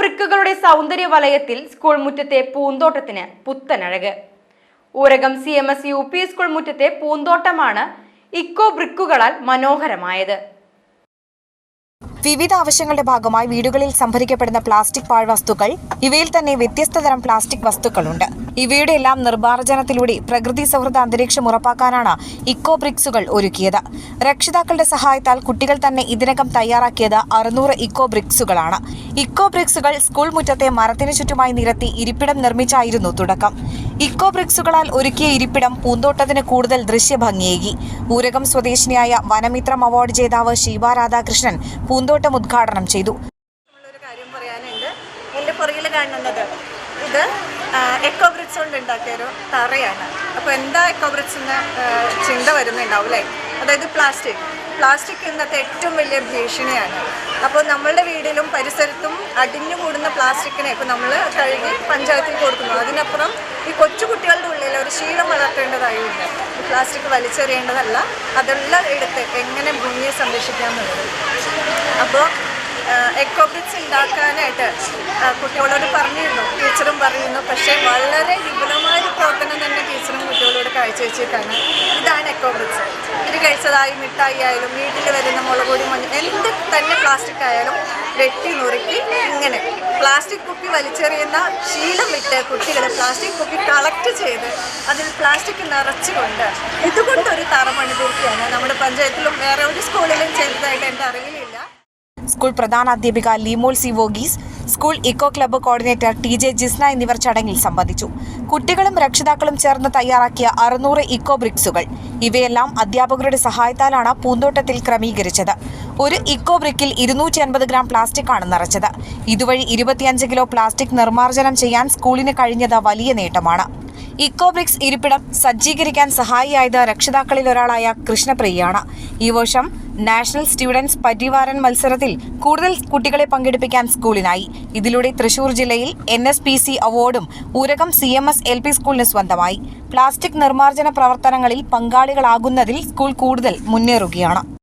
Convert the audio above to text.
ബ്രിക്കുകളുടെ സൗന്ദര്യ വലയത്തിൽ സ്കൂൾ മുറ്റത്തെ പൂന്തോട്ടത്തിന് പുത്തനഴക്. Urakam C M S U P school മുറ്റത്തെ പൂന്തോട്ടമാണ് ഇക്കോ ബ്രിക്കുകളാൽ മനോഹരമായത്. വിവിധ ആവശ്യങ്ങളുടെ ഭാഗമായി വീടുകളിൽ സംഭരിക്കപ്പെടുന്ന പ്ലാസ്റ്റിക് പാഴ്വസ്തുക്കൾ ഇവയിൽ തന്നെ വ്യത്യസ്ത തരം പ്ലാസ്റ്റിക് വസ്തുക്കളുണ്ട്. ഇവയുടെ എല്ലാം നിർമ്മാർജനത്തിലൂടെ പ്രകൃതി സൗഹൃദ അന്തരീക്ഷം ഉറപ്പാക്കാനാണ് ഇക്കോ ബ്രിക്സുകൾ ഒരുക്കിയത്. രക്ഷിതാക്കളുടെ സഹായത്താൽ കുട്ടികൾ തന്നെ ഇതിനകം തയ്യാറാക്കിയത് അറുന്നൂറ് ഇക്കോ ബ്രിക്സുകളാണ്. ഇക്കോ ബ്രിക്സുകൾ സ്കൂൾ മുറ്റത്തെ മരത്തിനു ചുറ്റുമായി നിരത്തി ഇരിപ്പിടം നിർമ്മിച്ചായിരുന്നു തുടക്കം. ഇക്കോ ബ്രിക്സുകളാൽ ഒരുക്കിയ ഇരിപ്പിടം പൂന്തോട്ടത്തിന് കൂടുതൽ ദൃശ്യഭംഗിയേകി. ഊരകം സ്വദേശിനിയായ വനമിത്രം അവാർഡ് ജേതാവ് ശിവ രാധാകൃഷ്ണൻ പൂന്തോട്ടം ഉദ്ഘാടനം ചെയ്തു. പുറകിൽ കാണുന്നത് ഇത് എക്കോ ബ്രിക്സ് കൊണ്ട് ഉണ്ടാക്കിയ ഒരു തറയാണ്. അപ്പോൾ എന്താ എക്കോ ബ്രിക്സിന് ചിന്ത വരുന്നുണ്ടാവും അല്ലേ? അതായത് പ്ലാസ്റ്റിക്. പ്ലാസ്റ്റിക് ഇന്നത്തെ ഏറ്റവും വലിയ ഭീഷണിയാണ്. അപ്പോൾ നമ്മളുടെ വീടിലും പരിസരത്തും അടിഞ്ഞു കൂടുന്ന പ്ലാസ്റ്റിക്കിനെ ഇപ്പോൾ നമ്മൾ കഴുകി പഞ്ചായത്തിൽ കൊടുക്കുന്നു. അതിനപ്പുറം ഈ കൊച്ചു കുട്ടികളുടെ ഉള്ളിൽ ഒരു ശീലം വളർത്തേണ്ടതായുണ്ട്. പ്ലാസ്റ്റിക് വലിച്ചെറിയേണ്ടതല്ല അതെല്ലാം എടുത്ത് എങ്ങനെ ഭൂമിയെ സംരക്ഷിക്കാമെന്നുള്ളത്. അപ്പോൾ എക്കോ ബ്രിക്സ് ഉണ്ടാക്കാനായിട്ട് കുട്ടികളോട് പറഞ്ഞിരുന്നു. ടീച്ചറും പറയുന്നു. പക്ഷേ വളരെ വിപുലമായ ഒരു പ്രവർത്തനം തന്നെ ടീച്ചറും കുട്ടികളോട് കാഴ്ചവെച്ചേക്കാണ് ഇതാണ് എക്കോ ബ്രിക്സ് ഇത് കഴിച്ചതായി മിഠായി ആയാലും വീട്ടിൽ വരുന്ന മുളക് പൊടി മഞ്ഞ എന്ത് തന്നെ പ്ലാസ്റ്റിക് ആയാലും വെട്ടി നുറുക്കി ഇങ്ങനെ പ്ലാസ്റ്റിക് കുപ്പി വലിച്ചെറിയുന്ന ശീലം വിട്ട് കുട്ടികൾ പ്ലാസ്റ്റിക് കുപ്പി കളക്ട് ചെയ്ത് അതിൽ പ്ലാസ്റ്റിക് നിറച്ചുകൊണ്ട്. ഇതുകൊണ്ടൊരു തറ പണിതീർക്കുകയാണ് നമ്മുടെ പഞ്ചായത്തിലും വേറെ ഒരു സ്കൂളിലും ചെയ്തതായിട്ട് എന്റെ അറിവിലില്ല. School പ്രധാനാധ്യാപിക Limol C Varghese school eco club coordinator T J Jisna എന്നിവർ ചടങ്ങിൽ സംബന്ധിച്ചു. കുട്ടികളും രക്ഷിതാക്കളും ചേർന്ന് തയ്യാറാക്കിയ അറുന്നൂറ് ഇക്കോ ബ്രിക്സുകൾ. ഇവയെല്ലാം അധ്യാപകരുടെ സഹായത്താലാണ് പൂന്തോട്ടത്തിൽ ക്രമീകരിച്ചത്. ഒരു ഇക്കോ ബ്രിക്കിൽ ഇരുന്നൂറ്റി അൻപത് ഗ്രാം പ്ലാസ്റ്റിക് ആണ് നിറച്ചത്. ഇതുവഴി ഇരുപത്തിയഞ്ച് കിലോ പ്ലാസ്റ്റിക് നിർമ്മാർജനം ചെയ്യാൻ സ്കൂളിന് കഴിഞ്ഞത് വലിയ നേട്ടമാണ്. ഇക്കോ ബ്രിക്സ് ഇരിപ്പിടം സജ്ജീകരിക്കാൻ സഹായിയായത് രക്ഷിതാക്കളിൽ ഒരാളായ കൃഷ്ണപ്രിയയാണ്. ഈ വർഷം നാഷണൽ സ്റ്റുഡൻസ് പരിവാരൻ മത്സരത്തിൽ കൂടുതൽ കുട്ടികളെ പങ്കെടുപ്പിക്കാൻ സ്കൂളിനായി. ഇതിലൂടെ തൃശൂർ ജില്ലയിൽ എൻ എസ് പി സി അവാർഡും Urakam C M S L P സ്കൂളിന് സ്വന്തമായി. പ്ലാസ്റ്റിക് നിർമ്മാർജന പ്രവർത്തനങ്ങളിൽ പങ്കാളികളാകുന്നതിൽ സ്കൂൾ കൂടുതൽ മുന്നേറുകയാണ്.